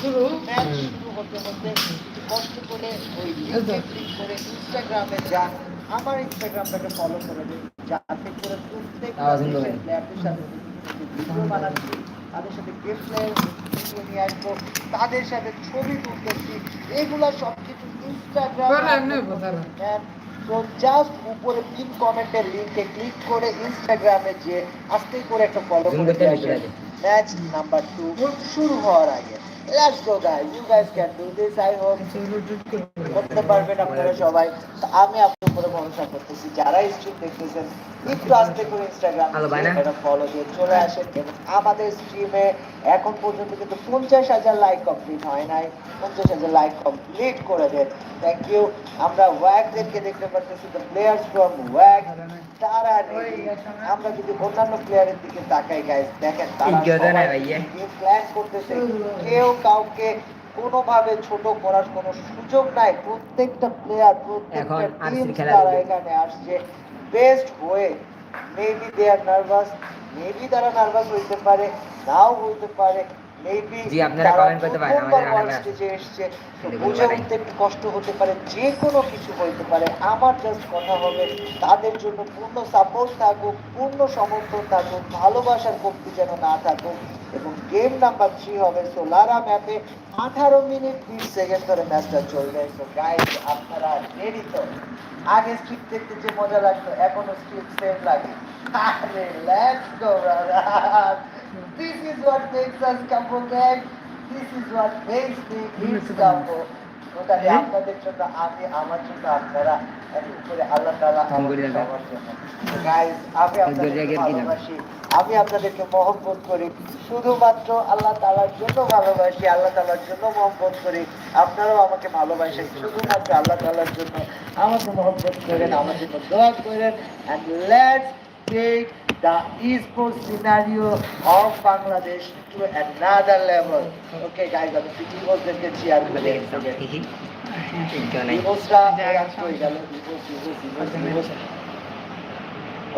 শুরু। ম্যাচ কষ্ট করে ওই করে ইনস্টাগ্রামে যান আমার ইনস্টাগ্রামটাকে ফলো করে দিন যাতে করে প্রত্যেক আওয়াজ শুনতে পাই। প্লেয়ারদের সাথে ভিডিও বানাচ্ছি তাদের সাথে গেম প্লেয়ার ভিডিও নিয়ে আসব তাদের সাথে ছবি তুলতেছি এগুলো সব কিছু বলো, ইনস্টাগ্রাম তো জাস্ট উপরে পিন কমেন্টের লিংকে ক্লিক করে ইনস্টাগ্রামে যে আস্তেই করে একটা ফলো করে ম্যাচ নাম্বার টু শুরু হওয়ার আগে। Let's go guys you guys can do this I hope করতে পারবেন আপনারা সবাই। আমি আপনার উপরে ভরসা করতেছি। যারা স্ট্রিম দেখতেছেন একটু আস্তে করে ইনস্টাগ্রাম ফলো দিয়ে চলে আসেন। এবং আমাদের স্ট্রিমে এখন পর্যন্ত কিন্তু পঞ্চাশ হাজার লাইক কমপ্লিট হয় নাই। পঞ্চাশ হাজার লাইক কমপ্লিট করে দেন। থ্যাংক ইউ আমরা ওয়াগদেরকে দেখতে পাচ্ছি দ্য প্লেয়ার্স ফ্রম। আমরা যদি অন্যান্য প্লেয়ারের দিকে তাকাই গাইস দেখেন তারা প্ল্যান করতেছে? কেউ কাউকে কোনোভাবে ছোট করার কোনো সুযোগ নাই। প্রত্যেকটা প্লেয়ার প্রত্যেকটা টিম তারা এখানে আসছে। বেস্ট হয়ে maybe they are nervous maybe তারা নার্ভাস হইতে পারে নাও হইতে পারে। জি, আপনারা comment করতে পারেন, আমাদের স্টেজে এসছে। বুঝে উঠতে একটু কষ্ট হতে পারে যে কোনো কিছু হইতে পারে আমার জাস্ট কথা হবে তাদের জন্য পূর্ণ সাপোর্ট থাকুক পূর্ণ সমর্থন থাকুক ভালোবাসার কমতি যেন না থাকুক। এবং গেম নাম্বার থ্রি হবে সোলারা ম্যাপে আঠারো মিনিট বিশ সেকেন্ড ধরে ম্যাচটা চলবে। তো গাইজ আপনারা রেডি তো? আগে স্ট্রিপ দেখতে যে মজা লাগতো এখনও স্ট্রিপ সেম লাগে। আরে let's go brother this is what makes us comeback this is what makes me hits combo ওটাকে আপনাদের জন্য আমি আমার জন্য আপনারা উপরে আল্লাহ গাইজ আমি আপনাদেরকে ভালোবাসি। আমি আপনাদেরকে মহব্বত করি। শুধুমাত্র আল্লাহ তাআলার জন্য ভালোবাসি আল্লাহ তাআলার জন্য মহব্বত করি। আপনারাও আমাকে ভালোবাসেন। শুধুমাত্র আল্লাহ তাআলার জন্য আমাকে মহব্বত করেন আমার জন্য দোয়া করেন। The e-sports scenario of Bangladesh to another level. Okay guys, আমি ইভোসদেরকে চেয়ার করে দিই ইভোসরা কই গেল Evos Evos Evos Evos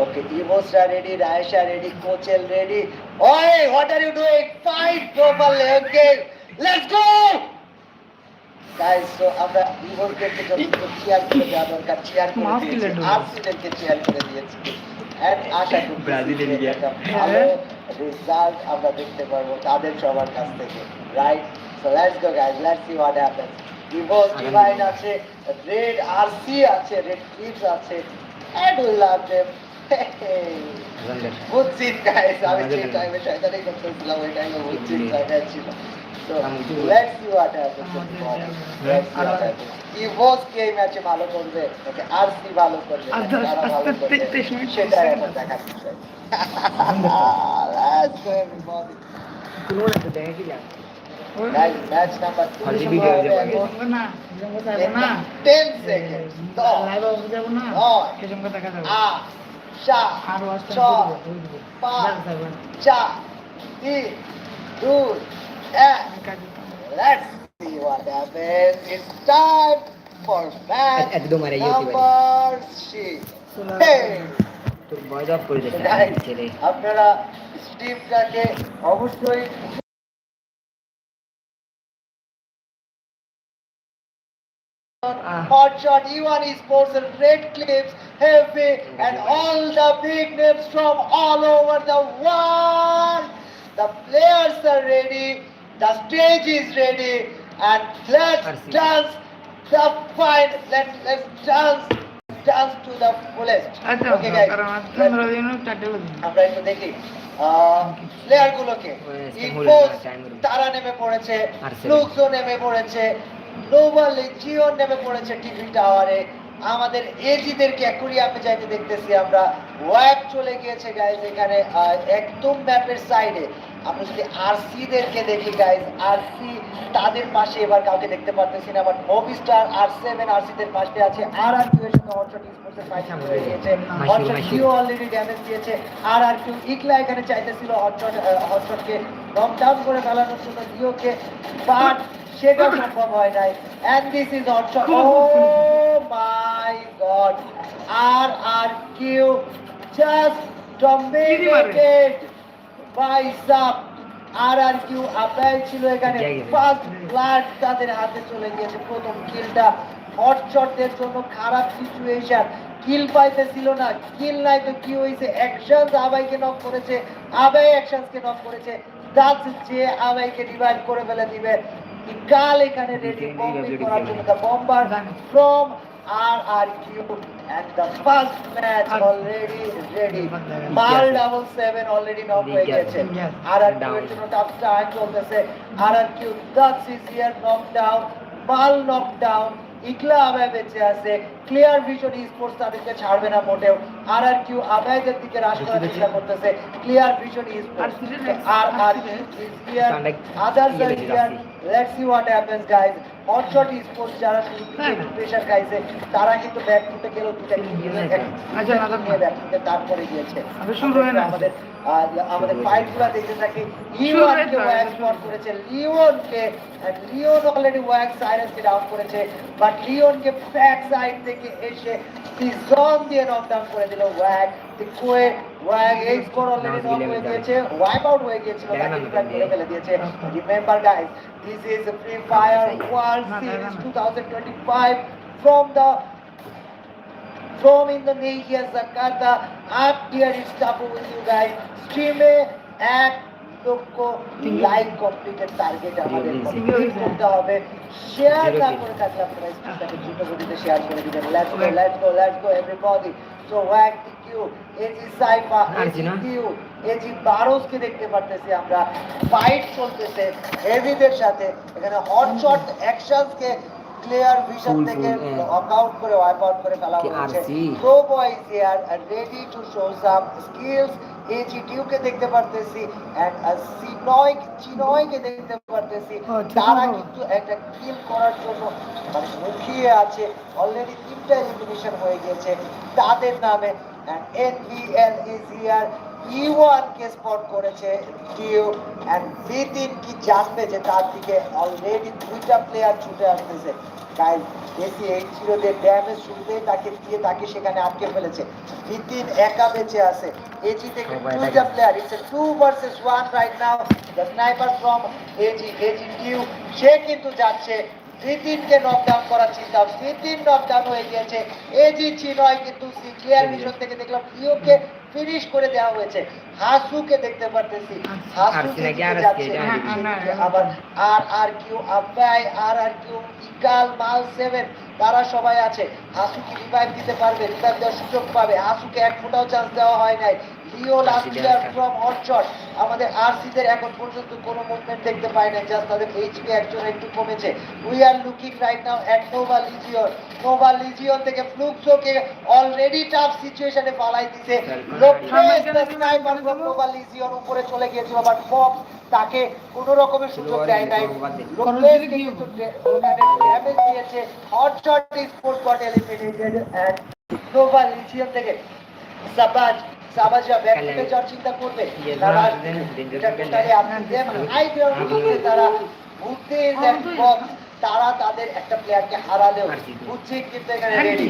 okay ইভোসরা ready রায়শা রেডি কোচেল রেডি ওই what are you doing fight properly okay let's go guys তো আমরা ইভোসদেরকে যতটুকু চেয়ার করে দেওয়া দরকার চেয়ার করে মাফ দিয়েছি। দিলে ডুবে। আরসিদেরকে চেয়ার করে দিয়েছি। এন্ড আশা ব্রাজিলের ভালো রেজাল্ট আমরা দেখতে পারব তাদের সবার কাছ থেকে right so let's go guys let's see what happens Evos Divine আছে রেড আরসি আছে রেড ক্লিপস আছে এন্ড উই লাভ দেম বুঝছিস গাইস আমি যে টাইমে শয়তানি করতেছিলাম ওই টাইমে শয়তান ছিল ম্যাচে ভালো করবে আর নাকি ভালো করবে তেইশ এখন দেখার বিষয় Let's go everybody. Guys, match number two Only শুরু video হবে যাবে। এখন। না যাব না 10 seconds. দশ, লাইভ যাব না নয়, সেসব দেখা যাবে আট, সাত, আর ওয়াচ ছয়, পাঁচ, চার, তিন, দুই। Let's see what happens. It's time for match একদম আর এই ইউটিউবে। number six. Hey! তোর ভয় জব করে দিয়েছে Guys, ছেলে আপনারা স্টিভটাকে অবশ্যই Hotshot, E1 Esports and Red Clips, Heavy, and all the big names from all over the world. The players are ready, The stage is ready, and let's dance the fight. Let, let's dance, dance to the fullest. আচ্ছা Okay, guys. আমরা একটু দেখি। Player গুলোকে। তারা নেমে পড়েছে নেমে পড়েছে গ্লোবাল জিওন নেমে পড়েছে টিভি টাওয়ারে আমাদের এজিদেরকে অ্যাকুরিয়ামে যাইতে দেখতেছি আমরা। ওয়াব চলে গিয়েছে গাইজ এখানে। আহ, একদম ম্যাপের সাইডে আমরা যদি আরসি দেরকে দেখি গাইজ আরসি তাদের পাশে এবার কাউকে দেখতে পারতেছি না বাট মুভি স্টার আর সেভেন আরসি দের পাশে আছে আর আর কিউ এর সঙ্গে হটশট স্পোর্টসের ফাইট হয়ে গিয়েছে। হটশট কিউ অলরেডি ড্যামেজ দিয়েছে। আর আর কিউ ইকলা এখানে চাইতেছিল হটশট হটশটকে নক ডাউন করে ফেলানোর জন্য লিওকে বাট সেটা সম্ভব হয় নাই। And this is hotshot oh my god R R Q just dominated by R R Q আপায় ছিল এখানে ফার্স্ট ব্লাড তাদের হাতে চলে গিয়েছে প্রথম কিলটা। হটশটদের জন্য খারাপ সিচুয়েশন কিল পাইতেছিল না কিল নাই তো কি হয়েছে অ্যাকশন আবাইকে নক করেছে আবাই অ্যাকশনকে নক করেছে। দাস যে আবাইকে ডিভাইড করে ফেলে দিবে। কাল এখানে রেডি বম্বিং করার জন্য the bomber from R R and the first match already ready. Mal double seven already knock হয়ে গেছে RRQ আর আর কিউ এর জন্য tough টাইম চলতেছে। R R Q Das is here knock down knock down ইকলা আবে বেঁচে আছে। ক্লিয়ার ভিশন স্পোর্টস তাদেরকে ছাড়বে না মোটেও। আর আর কিউ আবাইদের দিকে রাশ করার চেষ্টা করতেছে clear vision sports R R is others R jersey. Let's see what happens guys hotshot sports যারা শুরু হ্যাঁ। থেকে খাইছে তারা কিন্তু ব্যাক ফুটে গেল দুটা কিল আচ্ছা, না, না, না। ব্যাক ফুটে তারপরে গিয়েছে। না। আমাদের আর আমাদের ফাইটগুলো দেখতে থাকি। লিওনকে স্পট করেছে। লিওনকে লিওন অলরেডি সাইরাসকে ডাউন করেছে। বাট লিওনকে ব্যাক সাইড থেকে এসে সিজন দিয়ে নকডাউন করে দিল? ওয়াক কোয়ে ওয়াক এই স্কোর অলরেডি নক হয়ে গিয়েছে ওয়াইপ আউট হয়ে গিয়েছিল তাকে আমি করে ফেলে দিয়েছে। Remember guys this is Free Fire World Series 2025 from the from Indonesia, Jakarta. Up here it's Tapu with you guys. Stream এ এক লক্ষ লাইক কমপ্লিটেড টার্গেট আমাদের? কমপ্লিট করতে হবে। শেয়ার আপনারা দ্রুত গতিতে শেয়ার করে দিবেন। Let's go let's go let's go everybody so walk দি কিউ এজি সাইফা এজি কিউ এজি বারোসকে দেখতে পারতেছি আমরা। ফাইট চলতেছে হেভিদের সাথে। এখানে হট শট অ্যাকশনসকে ক্লিয়ার ভিশন থেকে। নকআউট করে ওয়াইপ আউট করে ফেলা হয়েছে? Pro boys here ready to show some skills AG টিউকে দেখতে পারতেছি এন্ড সিনয় চিনয়কে দেখতে পারতেছি। তারা কিন্তু একটা কিল করার জন্য মানে মুখিয়ে আছে অলরেডি তিনটা এলিমিনেশন হয়ে গেছে। তাদের নামে এনবিএল ইজ হিয়ার ইওয়ান কে স্পট করেছে টিউ এন্ড বিতিন কি জানবে যে তার দিকে অলরেডি দুইটা প্লেয়ার ছুটে আসতেছে গাইস এসি এইট জিরো দিয়ে ড্যামেজ শুরুতেই তাকে দিয়ে তাকে সেখানে আটকে ফেলেছে বিতিন একা বেঁচে আছে এজি থেকে দুইটা দেখেন। player. It's a two versus one right now. The sniper from AG, AG সে কিন্তু যাচ্ছে বিতিনকে নকডাউন করার চিন্তা বিতিন নকডাউন হয়ে গিয়েছে এজি চিনয় কিন্তু ক্লিয়ার ভিশন থেকে দেখলাম লিওকে ফিনিশ করে দেওয়া হয়েছে। হাসুকে দেখতে পারতেছি। হ্যাঁ। আবার আর আর কিউ আব্বাই আর আর কিউ ইকাল মাল সেভেন তারা সবাই আছে। হাসুকে রিভাইভ দিতে পারবে রিভাইভ দেওয়ার সুযোগ পাবে। হাসুকে এক ফোটাও চান্স দেওয়া হয় নাই। Leo last year from Hotshot আমাদের আরসিদের এখন পর্যন্ত কোনো মুভমেন্ট দেখতে পাই না জাস্ট তাদের এইচপি একজন একটু কমেছে। We are looking right now at Nova Legion Nova Legion থেকে ফ্লুক্সোকে অলরেডি টাফ সিচুয়েশনে পালাই দিছে। Lopez the sniper from Nova Legion উপরে চলে গিয়েছিল বাট ফক্স তাকে কোনো রকমের সুযোগ দেয় নাই। লোপেসকে কিন্তু ড্যামেজ দিয়েছে Hotshot sports got eliminated and Nova Legion থেকে। সাবাজ সাবাজরা ব্যাক যাওয়ার চিন্তা করবে। তারা এটা টোটালি তাদের একটা প্লেয়ারকে হারালেও বুঝছি কিন্তু এখানে রেডি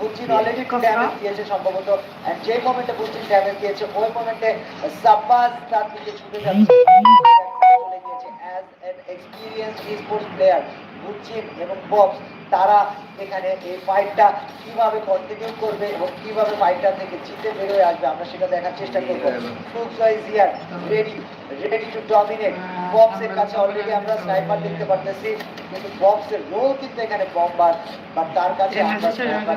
বুঝছি অলরেডি ড্যামেজ দিয়েছে সম্ভবত। যে মোমেন্টে বুঝছি ড্যামেজ দিয়েছে ওই মোমেন্টে তার দিকে ছুটে যাচ্ছে। চলে গিয়েছে। As an experience sports player বুঝছিন এবং বক্স তারা এখানে এই ফাইটটা কীভাবে কন্টিনিউ করবে এবং কীভাবে ফাইটটা থেকে জিতে বেরোয় আসবে আমরা সেটা দেখার চেষ্টা করব। ফুক্স wise here ready ready to dominate বক্সের কাছে অলরেডি আমরা স্নাইপার দেখতে পারতেছি কিন্তু বক্সের রোল কিন্তু এখানে বম্বার বাট তার কাছে হ্যাঁ, আমরা স্নাইপার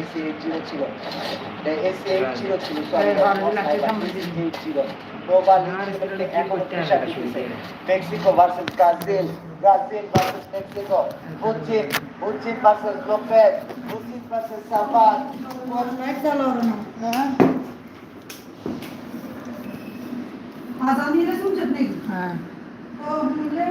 এসি এইট জিরো ছিল। এসি এইট জিরো ছিল সরি এইট জিরো গ্লোবাল এখন। Mexico versus Brazil Brazil versus Mexico বুচিন Putin versus Lopez, Putin versus Sabat. What night झाला आज आम्ही सुचत नाही